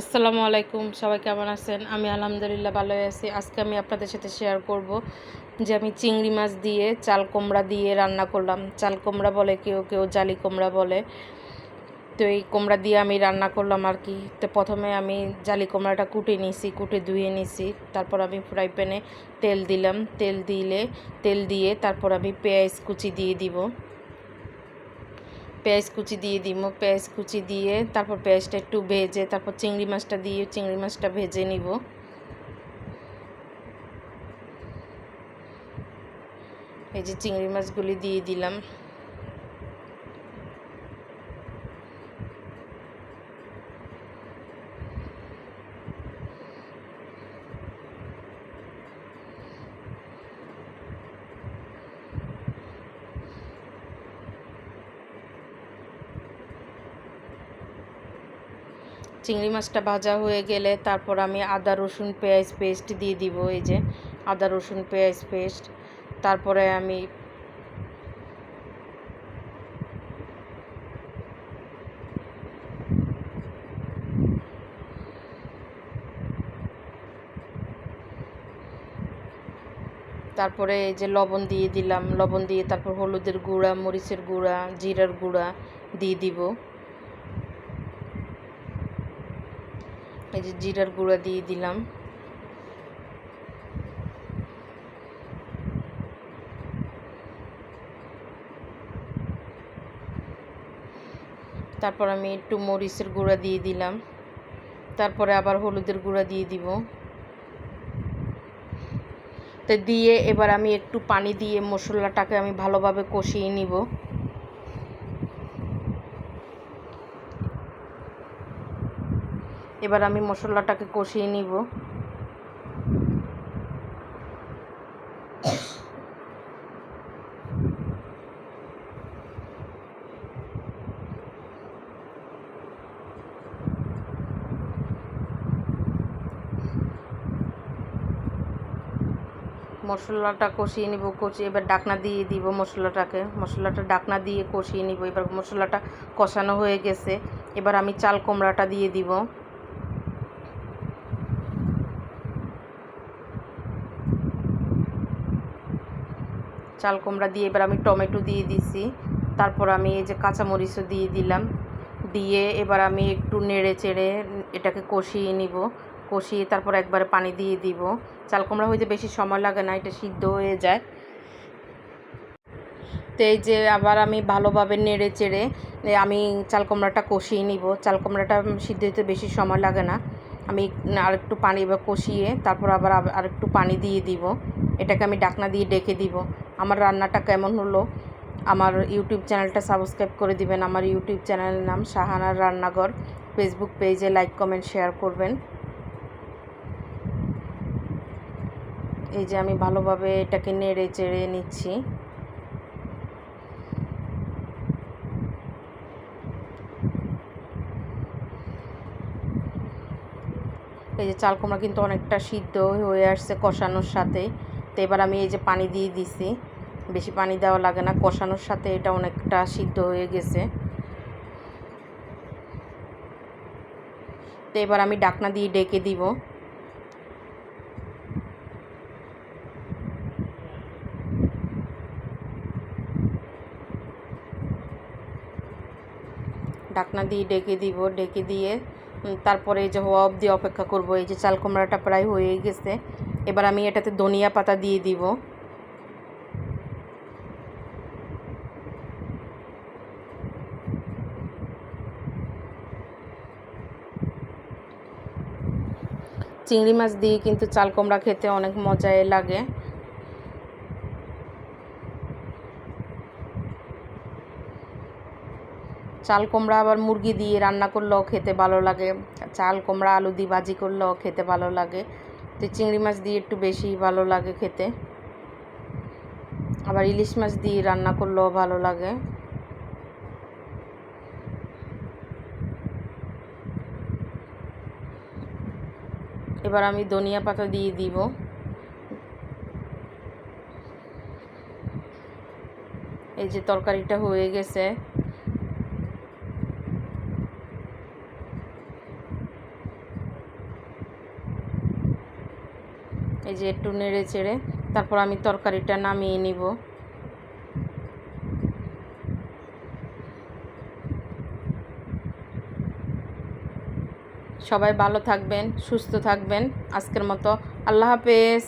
আসসালামু আলাইকুম, সবাই কেমন আছেন? আমি আলহামদুলিল্লাহ ভালোই আছি। আজকে আমি আপনাদের সাথে শেয়ার করব যে আমি চিংড়ি মাছ দিয়ে চাল কুমড়া দিয়ে রান্না করলাম। চাল কোমড়া বলে কেউ কেউ জালি কোমড়া বলে। তো এই কোমড়া দিয়ে আমি রান্না করলাম আর কি। তো প্রথমে আমি জালি কুমড়াটা কুটে নিছি, কুটে ধুয়ে নিছি। তারপর আমি ফ্রাই প্যানে তেল দিলাম। তেল দিলে, তেল দিয়ে তারপর আমি পেঁয়াজ কুচি দিয়ে দিব। পেঁয়াজ কুচি দিয়ে দিব, পেঁয়াজ কুচি দিয়ে তারপর পেঁয়াজটা একটু ভেজে, তারপর চিংড়ি মাছটা দিয়ে চিংড়ি মাছটা ভেজে নিব। এই যে চিংড়ি মাছগুলি দিয়ে দিলাম। চিংড়ি মাছটা ভাজা হয়ে গেলে তারপর আমি আদা, রসুন, পেঁয়াজ পেস্ট দিয়ে দিব, এই যে আদা, রসুন, পেঁয়াজ পেস্ট। তারপরে আমি তারপরে এই যে লবণ দিয়ে দিলাম। লবণ দিয়ে তারপর হলুদের গুঁড়া, মরিচের গুঁড়া, জিরার গুঁড়া দিয়ে দিব। এই যে জিরার গুঁড়া দিয়ে দিলাম। তারপর আমি একটু মরিচের গুঁড়া দিয়ে দিলাম। তারপরে আবার হলুদের গুঁড়া দিয়ে দিব। তো দিয়ে এবার আমি একটু পানি দিয়ে মশলাটাকে আমি ভালোভাবে কষিয়ে নিব। এবার আমি মশলাটাকে কষিয়ে নিব। মশলাটা কষিয়ে নিব, কষিয়ে এবার ডাকনা দিয়ে দিব মশলাটাকে। মশলাটা ডাকনা দিয়ে কষিয়ে নিব। এবার মশলাটা কষানো হয়ে গেছে। এবার আমি চাল কুমড়াটা দিয়ে দিব। চাল কুমড়া দিয়ে এবার আমি টমেটো দিয়ে দিছি। তারপর আমি এই যে কাঁচামরিচও দিয়ে দিলাম। দিয়ে এবার আমি একটু নেড়ে চেড়ে এটাকে কষিয়ে নিব। কষিয়ে তারপর একবারে পানি দিয়ে দিব। চাল কুমড়া হইতে বেশি সময় লাগে না, এটা সিদ্ধ হয়ে যায়। তো এই যে আবার আমি ভালোভাবে নেড়ে চেড়ে আমি চাল কুমড়াটা কষিয়ে নিব। চাল কুমড়াটা সিদ্ধ হতে বেশি সময় লাগে না। আমি আরেকটু পানি এবার কষিয়ে তারপর আবার আরেকটু পানি দিয়ে দিব। এটাকে আমি ডাকনা দিয়ে ডেকে দিব। আমার রান্নাটা কেমন হলো? আমার ইউটিউব চ্যানেলটা সাবস্ক্রাইব করে দিবেন। আমার ইউটিউব চ্যানেলের নাম শাহানার রান্নাঘর। ফেসবুক পেজে লাইক কমেন্ট শেয়ার করবেন। এই যে আমি ভালোভাবে এটাকে নেড়ে চেড়ে নিচ্ছি। এই যে চাল কুমড়া কিন্তু অনেকটা সিদ্ধ হয়ে আসছে কষানোর সাথে। তো এবার আমি এই যে পানি দিয়ে দিছি। বেশি পানি দেওয়া লাগে না, কষানোর সাথে এটা অনেকটা সিদ্ধ হয়ে গেছে। তো এবার আমি ডাকনা দিয়ে ডেকে দিব। ডাকনা দিয়ে ডেকে দিব, ডেকে দিয়ে তারপরে এই যে হওয়া অবধি অপেক্ষা করব। এই যে চাল কুমড়াটা প্রায় হয়ে গেছে। এবার আমি এটাতে ধনিয়া পাতা দিয়ে দিব। চিংড়ি মাছ দিয়ে কিন্তু চাল কুমড়া খেতে অনেক মজাই লাগে। চাল কুমড়া আবার মুরগি দিয়ে রান্না করলেও খেতে ভালো লাগে। চাল কুমড়া, আলু দিয়ে ভাজি করলেও খেতে ভালো লাগে। তো চিংড়ি মাছ দিয়ে একটু বেশি ভালো লাগে খেতে। আবার ইলিশ মাছ দিয়ে রান্না করলেও ভালো লাগে। এবার আমি ধনিয়া পাতা দিয়ে দিব। এই যে তরকারিটা হয়ে গেছে। এই যে একটু নেড়ে চেড়ে তারপর আমি তরকারিটা নামিয়ে নিব। সবাই ভালো থাকবেন, সুস্থ থাকবেন। আজকের মতো আল্লাহ হাফেজ।